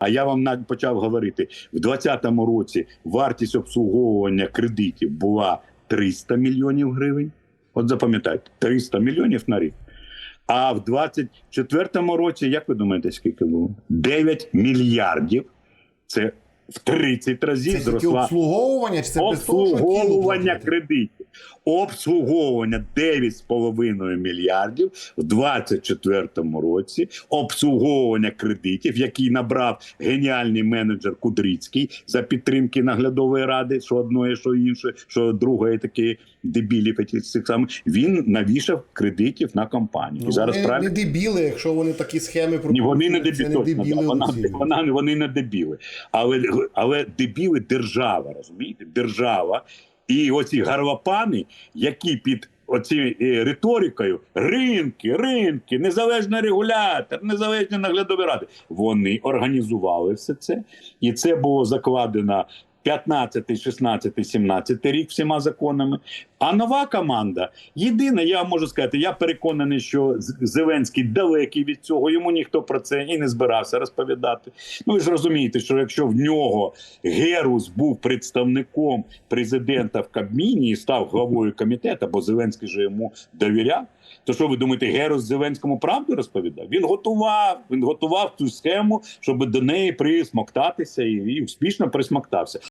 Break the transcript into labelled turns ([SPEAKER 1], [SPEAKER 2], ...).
[SPEAKER 1] А я вам почав говорити в 2020 році вартість обслуговування кредитів була 300 мільйонів гривень. От запам'ятайте, 300 мільйонів на рік. А в 2024 році, як ви думаєте, скільки було? 9 мільярдів. Це в 30 разів
[SPEAKER 2] Це
[SPEAKER 1] зросла
[SPEAKER 2] обслуговування, чи це
[SPEAKER 1] обслуговування кредитів. Обслуговування 9,5 мільярдів в 2024 році. Обслуговування кредитів, який набрав геніальний менеджер Кудрицький за підтримки наглядової ради, що одної, що іншої, що другої такі дебілів цих самих. Він навішав кредитів на компанію.
[SPEAKER 2] Ну,
[SPEAKER 1] І зараз
[SPEAKER 2] вони
[SPEAKER 1] правильно.
[SPEAKER 2] не дебіли, якщо вони такі схеми
[SPEAKER 1] Ні, вони не дебіли.
[SPEAKER 2] не дебіли.
[SPEAKER 1] Вона, вона, вони не дебіли. Але, але дебіли держава, розумієте? Держава. І оці гарвапани, які під оці е, риторикою ринки, ринки, незалежний регулятор, незалежні наглядові ради, вони організували все це. І це було закладено 15, 16, 17 рік всіма законами. А нова команда єдине, я можу сказати, я переконаний, що Зеленський далекий від цього. Йому ніхто про це і не збирався розповідати. Ну ви ж розумієте, що якщо в нього Герус був представником президента в Кабміні і став главою комітету, бо Зеленський же йому довіряв. То що ви думаєте, Герус Зеленському правду розповідав? Він готував, він готував цю схему, щоб до неї присмоктатися і, і успішно присмоктався.